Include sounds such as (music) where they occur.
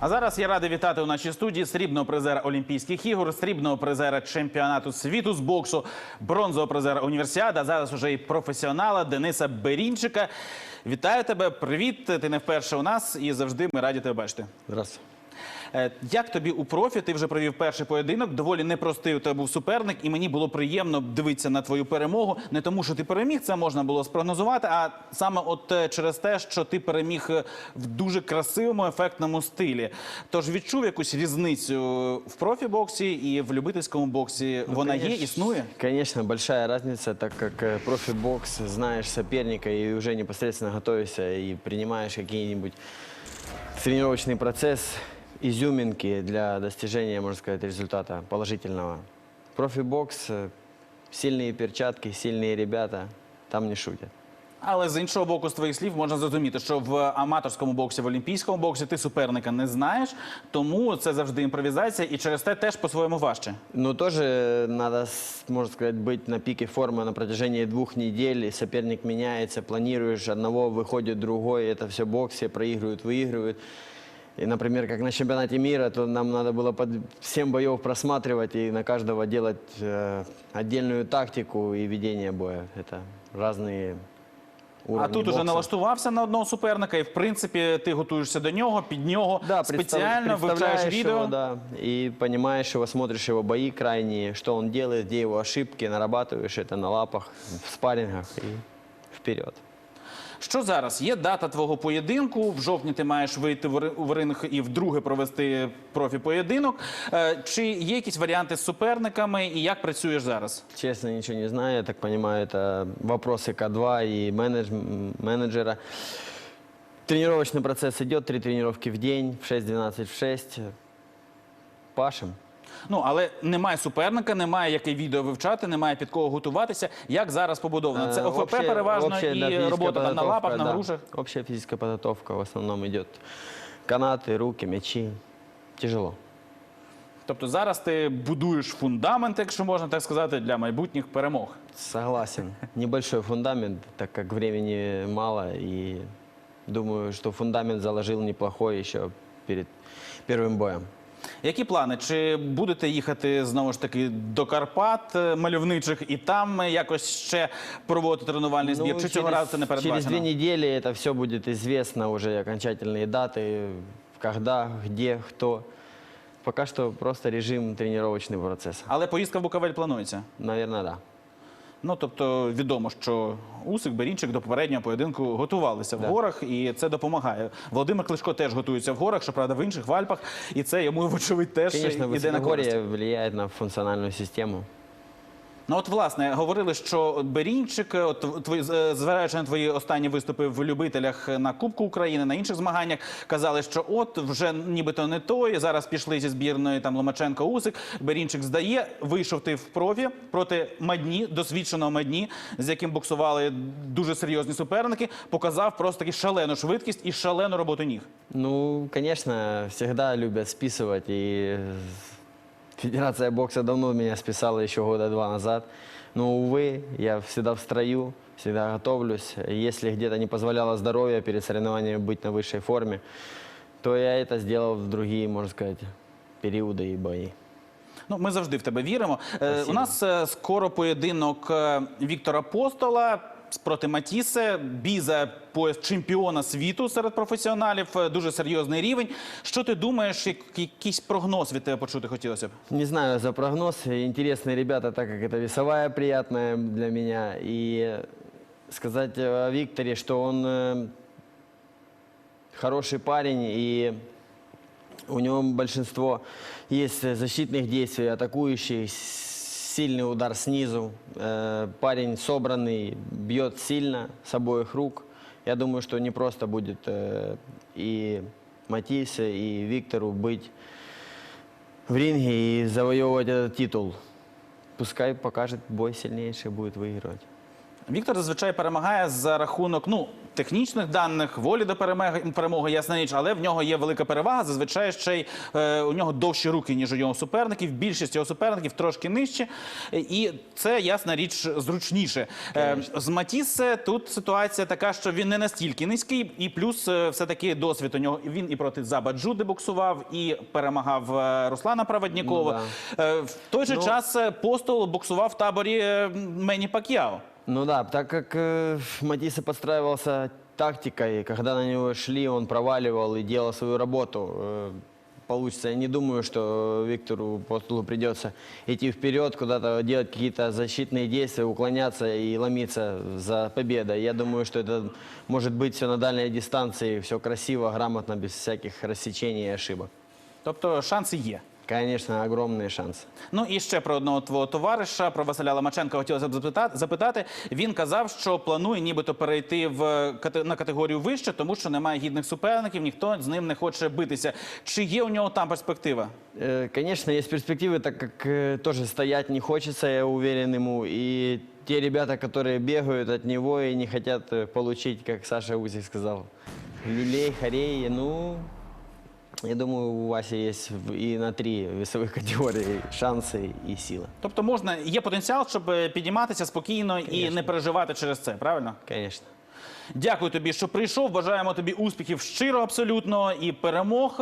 А зараз я радий вітати у нашій студії срібного призера Олімпійських ігор, срібного призера чемпіонату світу з боксу, бронзового призера універсіада. а зараз уже і професіонала Дениса Берінчика. Вітаю тебе, привіт! Ти не вперше у нас і завжди ми раді тебе бачити. Здравствуй. Е, Як тобі у профі? Ти вже провів перший поєдинок. Доволі непростий у тебе був суперник, і мені було приємно дивитися на твою перемогу. Не тому, що ти переміг, це можна було спрогнозувати, а саме от е, через те, що ти переміг е, в дуже красивому ефектному стилі. Тож відчув якусь різницю в профі-боксі і в любительському боксі. Вона є, існує. Конечно, большая разница, так как э, профи-бокс, знаешь соперника и уже непосредственно готовишься и принимаешь какие-нибудь тренировочный процесс, изюминки для достижения, можно сказать, результата положительного. Профи-бокс, э, сильные перчатки, сильные ребята, там не шутят. Але з іншого боку, з твоїх слів можна зрозуміти, що в аматорському боксі, в олімпійському боксі ти суперника не знаєш, тому це завжди імпровізація, і через те теж по-своєму важче. Но тоже надо, с- можно сказать, быть на пике формы на протяжении двух недель. И соперник меняется, планируешь, одного выходит другой. Это все бокс, все проигрывают, выигрывают. И, например, как на чемпионате мира, то нам надо было под 7 боев просматривать и на каждого делать э, отдельную тактику и ведение боя. Это разные уровни А тут уже бокса. налаштувався на одного суперника, і в принципі ти готуєшся до нього, під нього Да, спеціально представ- вивчаєш представляешь відео. его, да, и понимаешь его, смотришь его бои крайние, что он делает, где его ошибки, нарабатываешь это на лапах, в спаррингах и вперед. Що зараз? Є дата твого поєдинку. В жовтні ти маєш вийти в ри- в ринг і вдруге провести профі-поєдинок. Е, Чи є якісь варіанти з суперниками, і як працюєш зараз? Честно, ничего не знаю, я так понимаю, это вопросы К2 и менедж- м, менеджера. Тренировочный процесс идет, три тренировки в день, в 6-12 в 6. Пашем. Ну але немає суперника, немає яке відео вивчати, немає під кого готуватися. Як зараз побудовано? Це Э, ОФП общая- переважно общая, да, і физическая робота там на подготовка, лапах, на да. грушах. Общая физическая подготовка в основном идет. Канаты, руки, мячи. Тяжело. Тобто зараз ти будуєш фундамент, якщо можна так сказати, для майбутніх перемог. Согласен. Небольшой фундамент, так как времени мало. И думаю, что фундамент заложил неплохой еще перед первым боем. Які плани? Чи будете їхати знову ж таки до Карпат е, мальовничих і там е, якось ще проводити тренувальний збір? Ну, Чи цього разу це не через передбачено? две недели это все будет известно, уже окончательные даты, когда, где, кто. Пока что просто режим тренировочный процесс. Але поїздка в Буковель планується. Наверное, да. Ну тобто відомо, що Усик, Берінчик до попереднього поєдинку готувалися в горах, і це допомагає. Володимир Клишко теж готується в горах, щоправда, в інших в Альпах, і це йому вочевидь теж Конечно, іде на користь. высокогорье влияет на функциональную систему. Ну от власне говорили, що Берінчик, от твої зважаючи на твої останні виступи в любителях на Кубку України, на інших змаганнях, казали, що от вже нібито не той. Зараз пішли зі збірної там Ломаченко Усик. Берінчик здає. Вийшов ти в профі проти Мадні, досвідченого Мадні, з яким боксували дуже серйозні суперники. Показав просто таки шалену швидкість і шалену роботу ніг. Ну, конечно, всегда любят списывать. И Федерация бокса давно меня списала еще года два назад. Но, увы, я всегда в строю, всегда готовлюсь. Если где-то не позволяло здоровье перед соревнованиями быть на высшей форме, то я это сделал в другие, можно сказать, периоды и бои. Ну, ми завжди в тебе віримо. Е, Спасибо. у нас е, скоро поєдинок е, Віктора Постола проти Матісе. Бій за пояс чемпіона світу серед професіоналів. Е, Дуже серйозний рівень. Що ти думаєш? Як- Якийсь прогноз від тебе почути хотілося б? Не знаю за прогноз. Интересные ребята, так как это весовая приятная для меня. И сказать о Викторе, что он э, хороший парень и у него большинство есть защитных действий, атакующих, с- сильный удар снизу. Э, Парень собранный, бьет сильно с обоих рук. Я думаю, что не просто будет э, и Матисе, и Виктору быть в ринге и завоевывать этот титул. Пускай покажет бой сильнейший, будет выигрывать. Віктор зазвичай перемагає за рахунок ну технічних даних, волі до перемоги, перемоги, ясна річ, але в нього є велика перевага. Зазвичай ще й е, у нього довші руки, ніж у його суперників. Більшість його суперників трошки нижче, Е, і це ясна річ зручніше. Е, з Матісе тут ситуація така, що він не настільки низький, і плюс е, все таки досвід у нього. Він і проти Забаджуди боксував, і перемагав е, Руслана Праведнікова. Е, в той же Ну, час е, Постол боксував в таборі е, Мені Пак'яо. Ну да, так как э, Матисса подстраивался тактикой, когда на него шли, он проваливал и делал свою работу. э, получится. Я не думаю, что Виктору Постулу придется идти вперед, куда-то делать какие-то защитные действия, уклоняться и ломиться за победой. Я думаю, что это может быть все на дальней дистанции, все красиво, грамотно, без всяких рассечений и ошибок. Тобто шанси є. Конечно, огромные шансы. Ну і ще про одного твого товариша, про Василя Ломаченка хотілося б запитати. запитати. Він казав, що планує нібито перейти в кате- на категорію вище, тому що немає гідних суперників, ніхто з ним не хоче битися. Чи є у нього там перспектива? Э, Конечно, есть перспективы, так как э, тоже стоять не хочется, я уверен ему. И те ребята, которые бегают от него и не хотят э, получить, как Саша Узик сказал, люлей, хорей, ну, я думаю, у Васі є и на три вісових (laughs) категорії шанси і сила. Тобто можна є потенціал, щоб е, підійматися спокійно і не переживати через це, правильно? Звісно. Дякую тобі, що прийшов. Бажаємо тобі успіхів щиро абсолютно і перемог.